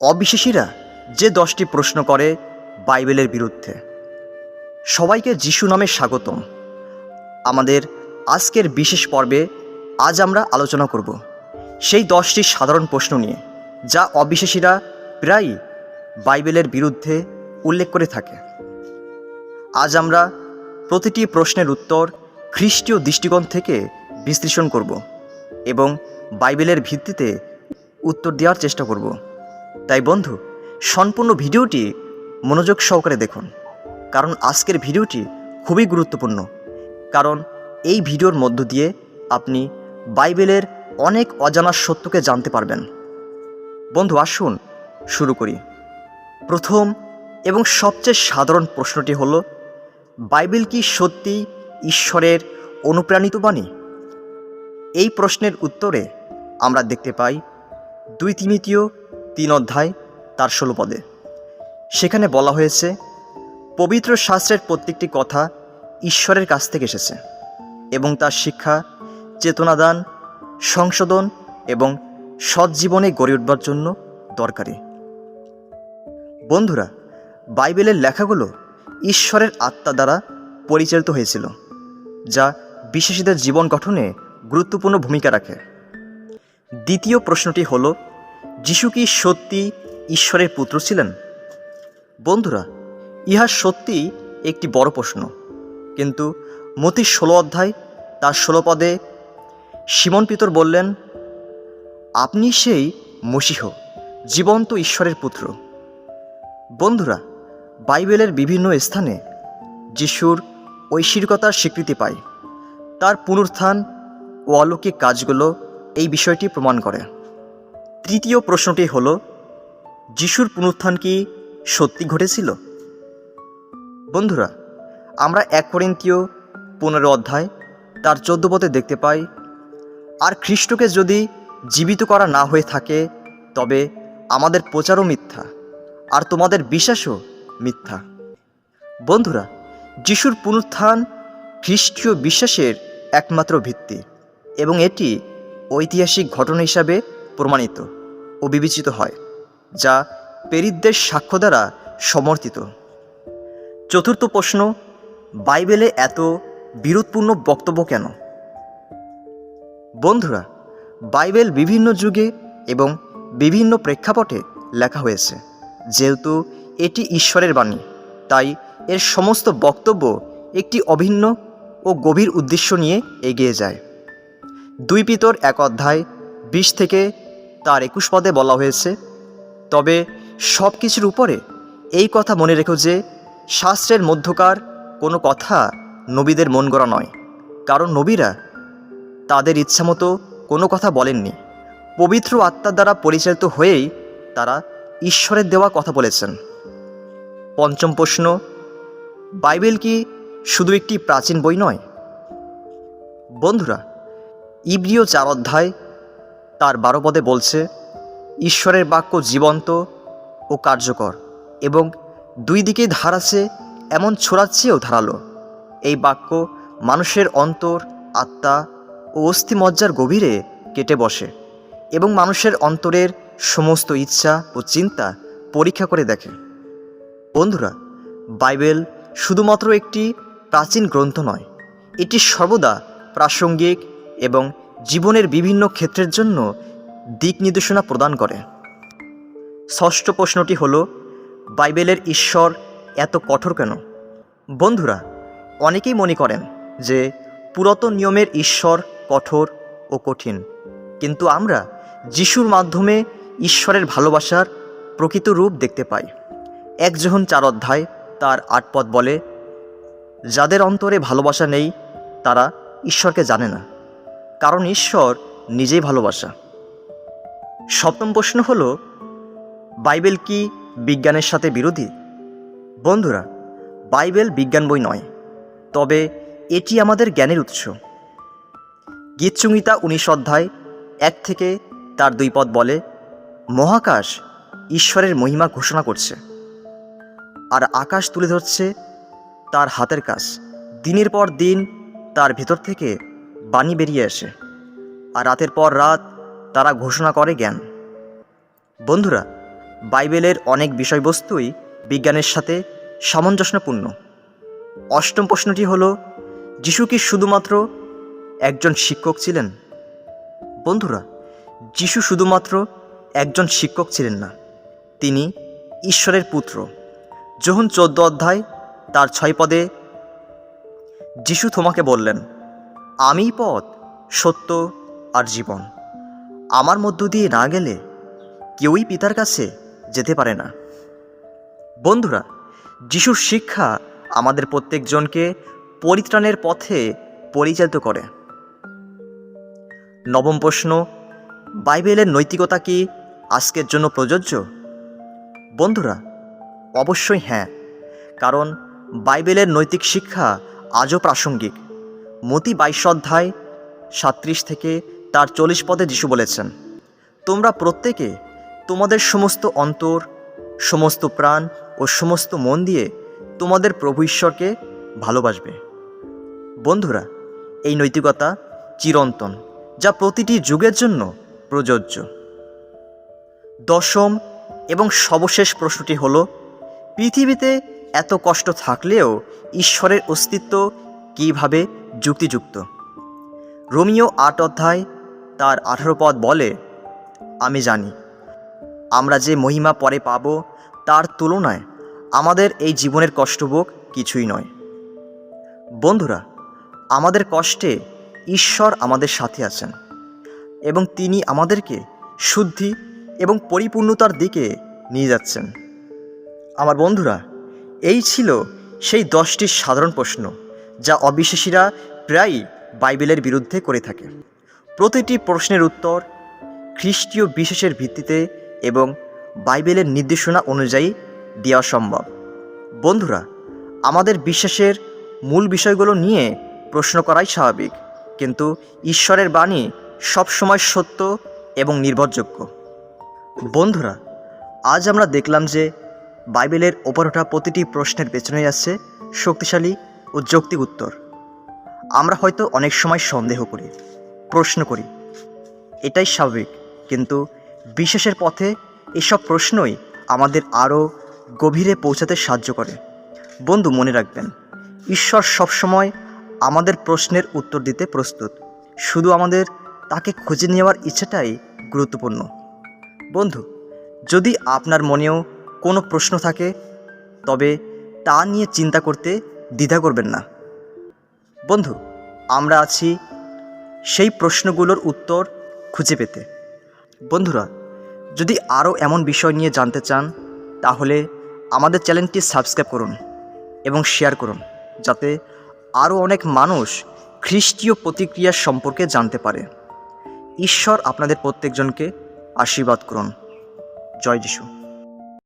অবিশ্বাসীরা যে দশটি প্রশ্ন করে বাইবেলের বিরুদ্ধে। সবাইকে যিশু নামে স্বাগতম। আমাদের আজকের বিশেষ পর্বে আজ আমরা আলোচনা করব সেই দশটি সাধারণ প্রশ্ন নিয়ে, যা অবিশ্বাসীরা প্রায়ই বাইবেলের বিরুদ্ধে উল্লেখ করে থাকে। আজ আমরা প্রতিটি প্রশ্নের উত্তর খ্রিস্টীয় দৃষ্টিকোণ থেকে বিশ্লেষণ করব এবং বাইবেলের ভিত্তিতে উত্তর দেওয়ার চেষ্টা করব। তাই বন্ধু, সম্পূর্ণ ভিডিওটি মনোযোগ সহকারে দেখুন, কারণ আজকের ভিডিওটি খুবই গুরুত্বপূর্ণ। কারণ এই ভিডিওর মধ্য দিয়ে আপনি বাইবেলের অনেক অজানা সত্যকে জানতে পারবেন। বন্ধু, আসুন শুরু করি। প্রথম এবং সবচেয়ে সাধারণ প্রশ্নটি হল, বাইবেল কি সত্যি ঈশ্বরের অনুপ্রাণিত বাণী? এই প্রশ্নের উত্তরে আমরা দেখতে পাই, দুই তিমিতীয় তিন অধ্যায়, তার ষোলো পদে। সেখানে বলা হয়েছে, পবিত্র শাস্ত্রের প্রত্যেকটি কথা ঈশ্বরের কাছ থেকে এসেছে এবং তার শিক্ষা, চেতনাদান, সংশোধন এবং সৎ জীবনে গড়ে উঠবার জন্য দরকারি। বন্ধুরা, বাইবেলের লেখাগুলো ঈশ্বরের আত্মা দ্বারা পরিচালিত হয়েছিল, যা বিশ্বাসীদের জীবন গঠনে গুরুত্বপূর্ণ ভূমিকা রাখে। দ্বিতীয় প্রশ্নটি হল যিশু কি সত্যি ঈশ্বরের পুত্র ছিলেন? বন্ধুরা, ইহা সত্যিই একটি বড় প্রশ্ন। কিন্তু মতি ষোলো অধ্যায়, তার ষোলো পদে সিমন পিতর বললেন, আপনি সেই মসিহ, জীবন্ত ঈশ্বরের পুত্র। বন্ধুরা, বাইবেলের বিভিন্ন স্থানে যিশুর ঐশ্বরিকতার স্বীকৃতি পায়। তার পুনরুত্থান ও অলৌকিক কাজগুলো এই বিষয়টি প্রমাণ করে। তৃতীয় প্রশ্নটি হল, যিশুর পুনরুত্থান কি সত্যি ঘটেছিল? বন্ধুরা, আমরা এক করিন্তীয় পনেরো অধ্যায় তার চোদ্দ পথে দেখতে পাই, আর খ্রিস্টকে যদি জীবিত করা না হয়ে থাকে, তবে আমাদের প্রচারও মিথ্যা, আর তোমাদের বিশ্বাসও মিথ্যা। বন্ধুরা, যিশুর পুনরুত্থান খ্রিস্টীয় বিশ্বাসের একমাত্র ভিত্তি, এবং এটি ঐতিহাসিক ঘটনা হিসাবে প্রমাণিত ও বিবেচিত হয়, যা পেরিতদের সাক্ষ্য দ্বারা সমর্থিত। চতুর্থ প্রশ্ন, বাইবেলে এত বিরোধপূর্ণ বক্তব্য কেন? বন্ধুরা, বাইবেল বিভিন্ন যুগে এবং বিভিন্ন প্রেক্ষাপটে লেখা হয়েছে, যেহেতু এটি ঈশ্বরের বাণী, তাই এর সমস্ত বক্তব্য একটি অভিন্ন ও গভীর উদ্দেশ্য নিয়ে এগিয়ে যায়। দুই পিতর এক অধ্যায় বিশ থেকে তার একুশ পদে বলা হয়েছে। তবে সব কিছুর উপরে এই কথা মনে রেখো যে শাস্ত্রের মধ্যকার কোনো কথা নবীদের মন গড়া নয়। কারণ নবীরা তাদের ইচ্ছামতো কোনো কথা বলেননি। পবিত্র আত্মার দ্বারা পরিচালিত হয়েই তারা ঈশ্বরের দেওয়া কথা বলেছেন। পঞ্চম প্রশ্ন, বাইবেল কি শুধু একটি প্রাচীন বই নয়? বন্ধুরা, ইব্রিয় চার অধ্যায় তার বারো পদে বলছে, ঈশ্বরের বাক্য জীবন্ত ও কার্যকর এবং দুই দিকে ধার আছে, এমন ছোড়াচ্ছেও ধারালো। এই বাক্য মানুষের অন্তর, আত্মা ও অস্থিমজ্জার গভীরে কেটে বসে এবং মানুষের অন্তরের সমস্ত ইচ্ছা ও চিন্তা পরীক্ষা করে দেখে। বন্ধুরা, বাইবেল শুধুমাত্র একটি প্রাচীন গ্রন্থ নয়, এটি সর্বদা প্রাসঙ্গিক এবং জীবনের বিভিন্ন ক্ষেত্রের জন্য দিক নির্দেশনা প্রদান করে। ষষ্ঠ প্রশ্নটি হল, বাইবেলের ঈশ্বর এত কঠোর কেন? বন্ধুরা, অনেকেই মনে করেন যে পুরাতন নিয়মের ঈশ্বর কঠোর ও কঠিন। কিন্তু আমরা যিশুর মাধ্যমে ঈশ্বরের ভালোবাসার প্রকৃত রূপ দেখতে পাই। এক যখন চার অধ্যায় তার আট পদ বলে, যাদের অন্তরে ভালোবাসা নেই, তারা ঈশ্বরকে জানে না। কারণ ঈশ্বর নিজেই ভালোবাসা। সপ্তম প্রশ্ন হল, বাইবেল কি বিজ্ঞানের সাথে বিরোধী? বন্ধুরা, বাইবেল বিজ্ঞান বই নয়, তবে এটি আমাদের জ্ঞানের উৎস। গীতসংহিতা উনিশ অধ্যায় এক থেকে তার দুই পদ বলে, মহাকাশ ঈশ্বরের মহিমা ঘোষণা করছে, আর আকাশ তুলে ধরছে তার হাতের কাজ। দিনের পর দিন তার ভেতর থেকে বাণী বেরিয়ে আসে, আর রাতের পর রাত তারা ঘোষণা করে জ্ঞান। বন্ধুরা, বাইবেলের অনেক বিষয়বস্তুই বিজ্ঞানের সাথে সামঞ্জস্যপূর্ণ। অষ্টম প্রশ্নটি হল, যিশু কি শুধুমাত্র একজন শিক্ষক ছিলেন? বন্ধুরা, যিশু শুধুমাত্র একজন শিক্ষক ছিলেন না, তিনি ঈশ্বরের পুত্র। যখন চোদ্দ অধ্যায় তার ছয় পদে, যিশু তোমাকে বললেন আমিই পথ, সত্য আর জীবন। আমার মধ্য দিয়ে না গেলে কেউই পিতার কাছে যেতে পারে না। বন্ধুরা, যিশুর শিক্ষা আমাদের প্রত্যেকজনকে পরিত্রাণের পথে পরিচালিত করে। নবম প্রশ্ন, বাইবেলের নৈতিকতা কি আজকের জন্য প্রযোজ্য? বন্ধুরা, অবশ্যই হ্যাঁ কারণ বাইবেলের নৈতিক শিক্ষা আজও প্রাসঙ্গিক। মতি বাইশ অধ্যায় সাত্রিশ থেকে তার চল্লিশ পদে যিশু বলেছেন, তোমরা প্রত্যেকে তোমাদের সমস্ত অন্তর, সমস্ত প্রাণ ও সমস্ত মন দিয়ে তোমাদের প্রভু ঈশ্বরকে ভালোবাসবে। বন্ধুরা, এই নৈতিকতা চিরন্তন, যা প্রতিটি যুগের জন্য প্রযোজ্য। দশম এবং সর্বশেষ প্রশ্নটি হল, পৃথিবীতে এত কষ্ট থাকলেও ঈশ্বরের অস্তিত্ব কীভাবে যুক্তিযুক্ত। রোমিও আট অধ্যায় তার আঠারো পদ বলে, আমি জানি, আমরা যে মহিমা পরে পাব তার তুলনায় আমাদের এই জীবনের কষ্টভোগ কিছুই নয়। বন্ধুরা, আমাদের কষ্টে ঈশ্বর আমাদের সাথে আছেন এবং তিনি আমাদেরকে শুদ্ধি এবং পরিপূর্ণতার দিকে নিয়ে যাচ্ছেন। আমার বন্ধুরা, এই ছিল সেই দশটি সাধারণ প্রশ্ন। যা অবিশ্বাসীরা প্রায়ই বাইবেলের বিরুদ্ধে করে থাকে। প্রতিটি প্রশ্নের উত্তর খ্রিস্টীয় বিশেষের ভিত্তিতে এবং বাইবেলের নির্দেশনা অনুযায়ী দেওয়া সম্ভব। বন্ধুরা, আমাদের বিশ্বাসের মূল বিষয়গুলো নিয়ে প্রশ্ন করাই স্বাভাবিক, কিন্তু ঈশ্বরের বাণী সবসময় সত্য এবং নির্ভরযোগ্য। বন্ধুরা, আজ আমরা দেখলাম যে বাইবেলের ওপর ওঠা প্রতিটি প্রশ্নের পেছনেই আছে শক্তিশালী ও যৌক্তিক উত্তর। আমরা হয়তো অনেক সময় সন্দেহ করি, প্রশ্ন করি। এটাই স্বাভাবিক, কিন্তু বিশ্বাসের পথে এসব প্রশ্নই আমাদের আরও গভীরে পৌঁছাতে সাহায্য করে। বন্ধু, মনে রাখবেন, ঈশ্বর সবসময় আমাদের প্রশ্নের উত্তর দিতে প্রস্তুত। শুধু আমাদের তাকে খুঁজে নেওয়ার ইচ্ছাটাই গুরুত্বপূর্ণ। বন্ধু, যদি আপনার মনেও কোনো প্রশ্ন থাকে, তবে তা নিয়ে চিন্তা করতে দ্বিধা করবেন না। বন্ধু, আমরা আছি সেই প্রশ্নগুলোর উত্তর খুঁজে পেতে। বন্ধুরা, যদি আরও এমন বিষয় নিয়ে জানতে চান, তাহলে আমাদের চ্যানেলটি সাবস্ক্রাইব করুন এবং শেয়ার করুন, যাতে আরও অনেক মানুষ খ্রিস্টীয় প্রতিক্রিয়া সম্পর্কে জানতে পারে। ঈশ্বর আপনাদের প্রত্যেকজনকে আশীর্বাদ করুন। জয় যিশু।